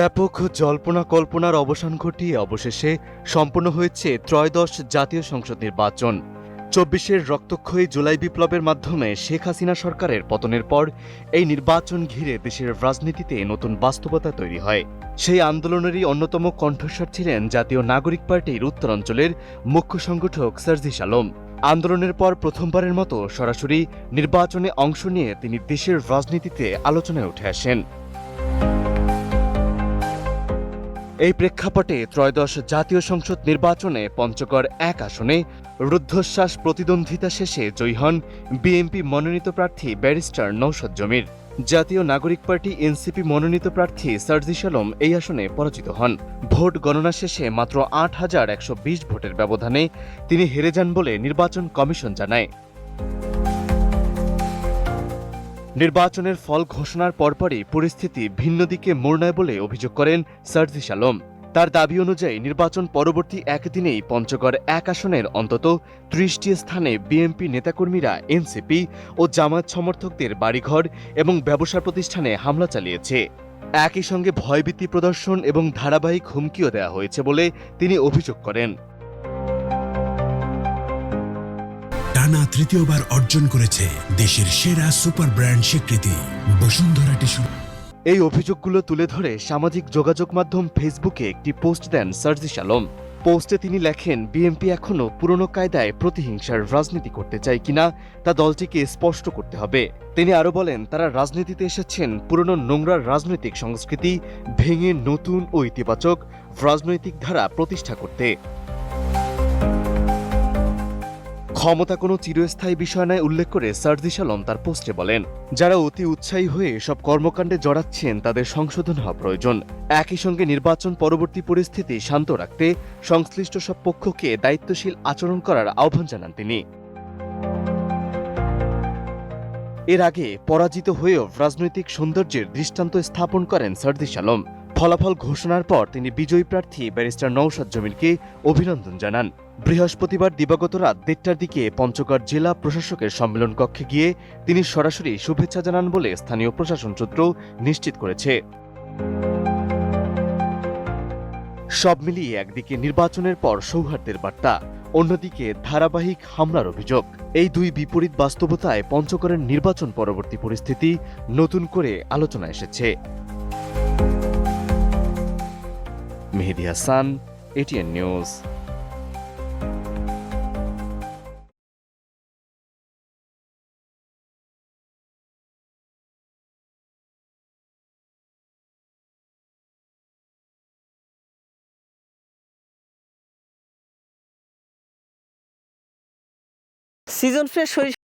ব্যাপক জল্পনা কল্পনার অবসান ঘটিয়ে অবশেষে সম্পন্ন হয়েছে ত্রয়োদশ জাতীয় সংসদ নির্বাচন। চব্বিশের রক্তক্ষয়ী জুলাই বিপ্লবের মাধ্যমে শেখ হাসিনা সরকারের পতনের পর এই নির্বাচন ঘিরে দেশের রাজনীতিতে নতুন বাস্তবতা তৈরি হয়। সেই আন্দোলনেরই অন্যতম কণ্ঠস্বর ছিলেন জাতীয় নাগরিক পার্টির উত্তরাঞ্চলের মুখ্য সংগঠক সার্জিস আলম। আন্দোলনের পর প্রথমবারের মতো সরাসরি নির্বাচনে অংশ নিয়ে তিনি দেশের রাজনীতিতে আলোচনায় উঠে আসেন। এই প্রেক্ষাপটে ত্রয়োদশ জাতীয় সংসদ নির্বাচনে পঞ্চগড় এক আসনে রুদ্ধশ্বাস প্রতিদ্বন্দ্বিতা শেষে জয়ী হন বিএনপি মনোনীত প্রার্থী ব্যারিস্টার নৌসদ জমির। জাতীয় নাগরিক পার্টি এনসিপি মনোনীত প্রার্থী সার্জিস আলম এই আসনে পরাজিত হন। ভোট গণনা শেষে মাত্র আট হাজার একশো বিশ ভোটের ব্যবধানে তিনি হেরে যান বলে নির্বাচন কমিশন জানায়। নির্বাচনের ফল ঘোষণার পরপরই পরিস্থিতি ভিন্ন দিকে মোড় নেয় বলে অভিযোগ করেন সার্জিস আলম। তার দাবি অনুযায়ী নির্বাচন পরবর্তী একদিনেই পঞ্চগড় এক আসনের অন্তত ত্রিশটি স্থানে বিএনপি নেতাকর্মীরা এনসিপি ও জামায়াত সমর্থকদের বাড়িঘর এবং ব্যবসা প্রতিষ্ঠানে হামলা চালিয়েছে। একই সঙ্গে ভয়ভীতি প্রদর্শন এবং ধারাবাহিক হুমকিও দেওয়া হয়েছে বলে তিনি অভিযোগ করেন। টানা তৃতীয়বার অর্জন করেছে দেশের সেরা সুপার ব্র্যান্ড স্বীকৃতি, বসুন্ধরা টিস্যু। এই অভিযোগগুলো তুলে ধরে সামাজিক যোগাযোগ মাধ্যম ফেসবুকে একটি পোস্ট দেন সার্জিস আলম। পোস্টে তিনি লেখেন, বিএনপি এখনও পুরনো কায়দায় প্রতিহিংসার রাজনীতি করতে চায় কিনা তা দলটিকে স্পষ্ট করতে হবে। তিনি আরও বলেন, তারা রাজনীতিতে এসেছেন পুরনো নোংরা রাজনৈতিক সংস্কৃতি, ভেঙে নতুন ও ইতিবাচক রাজনৈতিক ধারা প্রতিষ্ঠা করতে। ক্ষমতা কোনো চিরস্থায়ী বিষয় নয়, উল্লেখ করে সার্জিস তার পোস্টে বলেন, যারা অতি উৎসাহী হয়ে সব কর্মকাণ্ডে জড়াচ্ছেন, তাদের সংশোধন হওয়া প্রয়োজন। একই সঙ্গে নির্বাচন পরবর্তী পরিস্থিতি শান্ত রাখতে সংশ্লিষ্ট সব পক্ষকে দায়িত্বশীল আচরণ করার আহ্বান জানান তিনি। এর আগে পরাজিত হয়েও রাজনৈতিক সৌন্দর্যের দৃষ্টান্ত স্থাপন করেন সার্দিস আলম। ফলাফল ঘোষণার পর তিনি বিজয়ী প্রার্থী ব্যারিস্টার নৌসাদ জমিলকে অভিনন্দন জানান। বৃহস্পতিবার দিবাগত রাত দেড়টার দিকে পঞ্চগড় জেলা প্রশাসকের সম্মেলন কক্ষে গিয়ে তিনি সরাসরি শুভেচ্ছা জানান বলে স্থানীয় প্রশাসন সূত্র নিশ্চিত করেছে। সব মিলিয়ে একদিকে নির্বাচনের পর সৌহার্দ্যের বার্তা, অন্যদিকে ধারাবাহিক হামলার অভিযোগ। এই দুই বিপরীত বাস্তবতায় পঞ্চগড়ের নির্বাচন পরবর্তী পরিস্থিতি নতুন করে আলোচনা এসেছে। Mehedi Hasan ATN news season fresh সরিষা